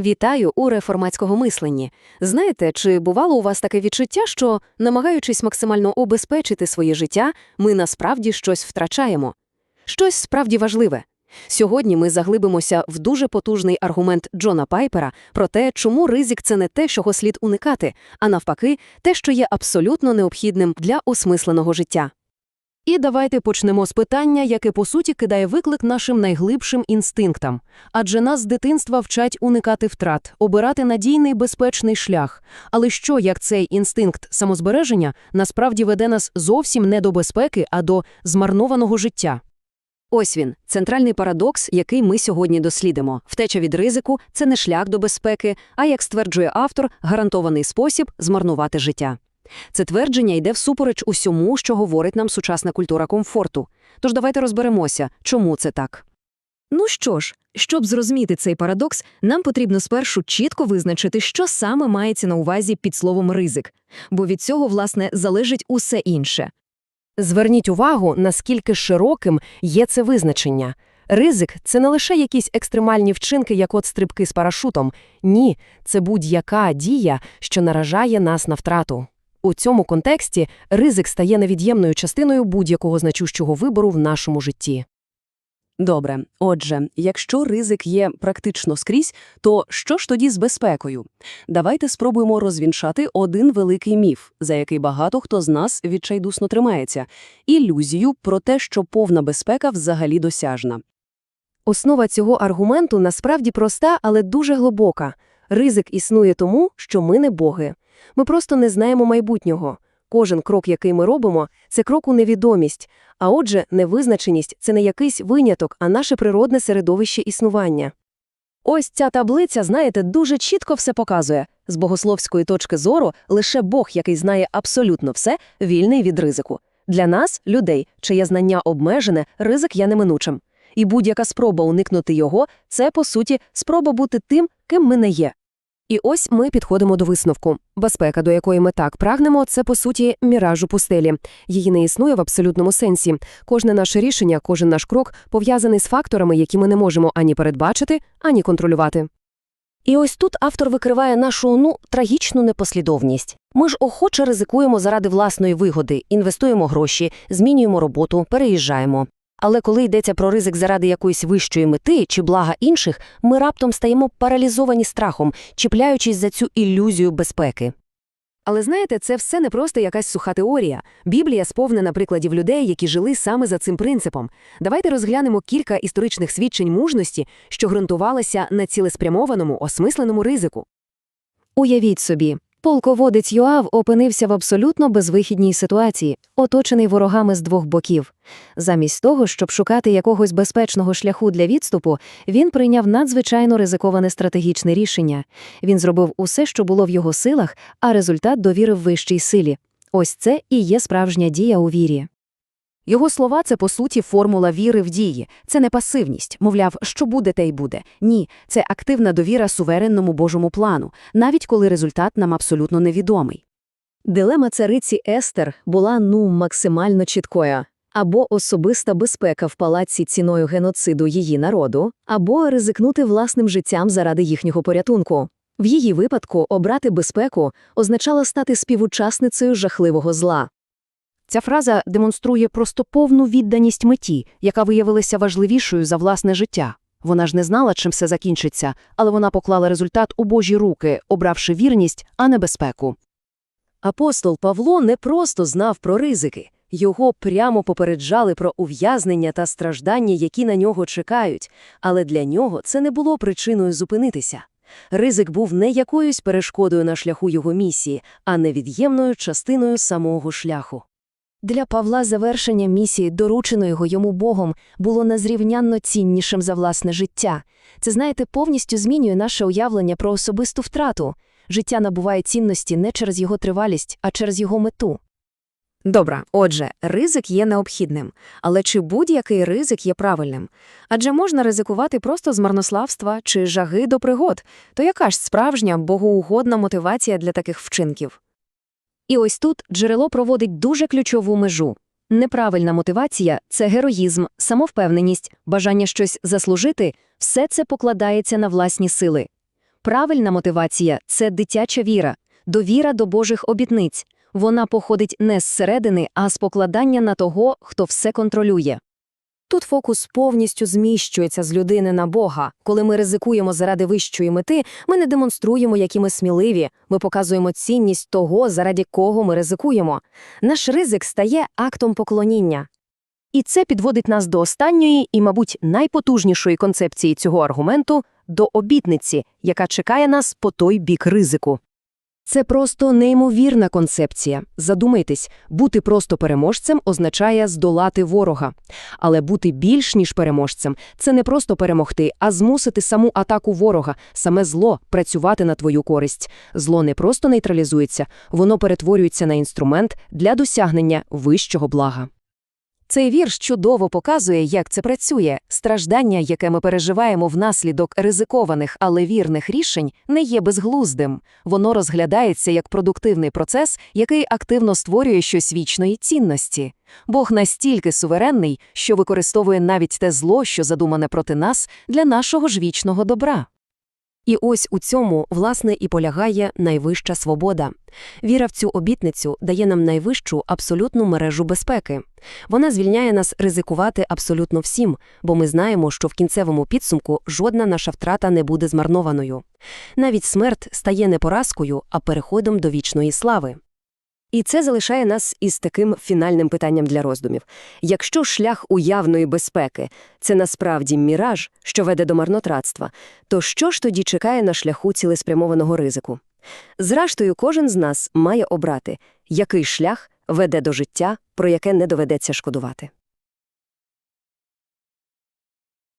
Вітаю у реформатського мисленні. Знаєте, чи бувало у вас таке відчуття, що, намагаючись максимально обезпечити своє життя, ми насправді щось втрачаємо? Щось справді важливе. Сьогодні ми заглибимося в дуже потужний аргумент Джона Пайпера про те, чому ризик – це не те, чого слід уникати, а навпаки, те, що є абсолютно необхідним для осмисленого життя. І давайте почнемо з питання, яке по суті кидає виклик нашим найглибшим інстинктам. Адже нас з дитинства вчать уникати втрат, обирати надійний безпечний шлях. Але що, як цей інстинкт самозбереження насправді веде нас зовсім не до безпеки, а до змарнованого життя? Ось він, центральний парадокс, який ми сьогодні дослідимо. Втеча від ризику – це не шлях до безпеки, а, як стверджує автор, гарантований спосіб змарнувати життя. Це твердження йде всупереч усьому, що говорить нам сучасна культура комфорту. Тож давайте розберемося, чому це так. Ну що ж, щоб зрозуміти цей парадокс, нам потрібно спершу чітко визначити, що саме мається на увазі під словом ризик, бо від цього, власне, залежить усе інше. Зверніть увагу, наскільки широким є це визначення. Ризик – це не лише якісь екстремальні вчинки, як от стрибки з парашутом. Ні, це будь-яка дія, що наражає нас на втрату. У цьому контексті ризик стає невід'ємною частиною будь-якого значущого вибору в нашому житті. Добре, отже, якщо ризик є практично скрізь, то що ж тоді з безпекою? Давайте спробуємо розвінчати один великий міф, за який багато хто з нас відчайдусно тримається – ілюзію про те, що повна безпека взагалі досяжна. Основа цього аргументу насправді проста, але дуже глибока. Ризик існує тому, що ми не боги. Ми просто не знаємо майбутнього. Кожен крок, який ми робимо, це крок у невідомість, а отже, невизначеність – це не якийсь виняток, а наше природне середовище існування. Ось ця таблиця, знаєте, дуже чітко все показує. З богословської точки зору лише Бог, який знає абсолютно все, вільний від ризику. Для нас, людей, чиє знання обмежене, ризик є неминучим. І будь-яка спроба уникнути його – це, по суті, спроба бути тим, ким ми не є. І ось ми підходимо до висновку. Безпека, до якої ми так прагнемо, це, по суті, міраж у пустелі. Її не існує в абсолютному сенсі. Кожне наше рішення, кожен наш крок пов'язаний з факторами, які ми не можемо ані передбачити, ані контролювати. І ось тут автор викриває нашу, ну, трагічну непослідовність. Ми ж охоче ризикуємо заради власної вигоди, інвестуємо гроші, змінюємо роботу, переїжджаємо. Але коли йдеться про ризик заради якоїсь вищої мети чи блага інших, ми раптом стаємо паралізовані страхом, чіпляючись за цю ілюзію безпеки. Але знаєте, це все не просто якась суха теорія. Біблія сповнена прикладів людей, які жили саме за цим принципом. Давайте розглянемо кілька історичних свідчень мужності, що ґрунтувалися на цілеспрямованому, осмисленому ризику. Уявіть собі, полководець Йоав опинився в абсолютно безвихідній ситуації, оточений ворогами з двох боків. Замість того, щоб шукати якогось безпечного шляху для відступу, він прийняв надзвичайно ризиковане стратегічне рішення. Він зробив усе, що було в його силах, а результат довірив вищій силі. Ось це і є справжня дія у вірі. Його слова – це, по суті, формула віри в дії. Це не пасивність, мовляв, що буде, те й буде. Ні, це активна довіра суверенному Божому плану, навіть коли результат нам абсолютно невідомий. Дилема цариці Естер була ну максимально чіткою. Або особиста безпека в палаці ціною геноциду її народу, або ризикнути власним життям заради їхнього порятунку. В її випадку обрати безпеку означало стати співучасницею жахливого зла. Ця фраза демонструє просто повну відданість меті, яка виявилася важливішою за власне життя. Вона ж не знала, чим все закінчиться, але вона поклала результат у Божі руки, обравши вірність, а не безпеку. Апостол Павло не просто знав про ризики. Його прямо попереджали про ув'язнення та страждання, які на нього чекають, але для нього це не було причиною зупинитися. Ризик був не якоюсь перешкодою на шляху його місії, а невід'ємною частиною самого шляху. Для Павла завершення місії, дорученої йому Богом, було незрівнянно ціннішим за власне життя. Це, знаєте, повністю змінює наше уявлення про особисту втрату. Життя набуває цінності не через його тривалість, а через його мету. Добре, отже, ризик є необхідним. Але чи будь-який ризик є правильним? Адже можна ризикувати просто з марнославства чи жаги до пригод. То яка ж справжня богоугодна мотивація для таких вчинків? І ось тут джерело проводить дуже ключову межу. Неправильна мотивація це героїзм, самовпевненість, бажання щось заслужити все це покладається на власні сили. Правильна мотивація – це дитяча віра, довіра до Божих обітниць. Вона походить не зсередини, а з покладання на того, хто все контролює. Тут фокус повністю зміщується з людини на Бога. Коли ми ризикуємо заради вищої мети, ми не демонструємо, які ми сміливі, ми показуємо цінність того, заради кого ми ризикуємо. Наш ризик стає актом поклоніння. І це підводить нас до останньої і, мабуть, найпотужнішої концепції цього аргументу – до обітниці, яка чекає нас по той бік ризику. Це просто неймовірна концепція. Задумайтесь, бути просто переможцем означає здолати ворога. Але бути більш ніж переможцем – це не просто перемогти, а змусити саму атаку ворога, саме зло працювати на твою користь. Зло не просто нейтралізується, воно перетворюється на інструмент для досягнення вищого блага. Цей вірш чудово показує, як це працює. Страждання, яке ми переживаємо внаслідок ризикованих, але вірних рішень, не є безглуздим. Воно розглядається як продуктивний процес, який активно створює щось вічної цінності. Бог настільки суверенний, що використовує навіть те зло, що задумане проти нас, для нашого ж вічного добра. І ось у цьому, власне, і полягає найвища свобода. Віра в цю обітницю дає нам найвищу абсолютну мережу безпеки. Вона звільняє нас ризикувати абсолютно всім, бо ми знаємо, що в кінцевому підсумку жодна наша втрата не буде змарнованою. Навіть смерть стає не поразкою, а переходом до вічної слави. І це залишає нас із таким фінальним питанням для роздумів. Якщо шлях уявної безпеки – це насправді міраж, що веде до марнотратства, то що ж тоді чекає на шляху цілеспрямованого ризику? Зрештою, кожен з нас має обрати, який шлях веде до життя, про яке не доведеться шкодувати.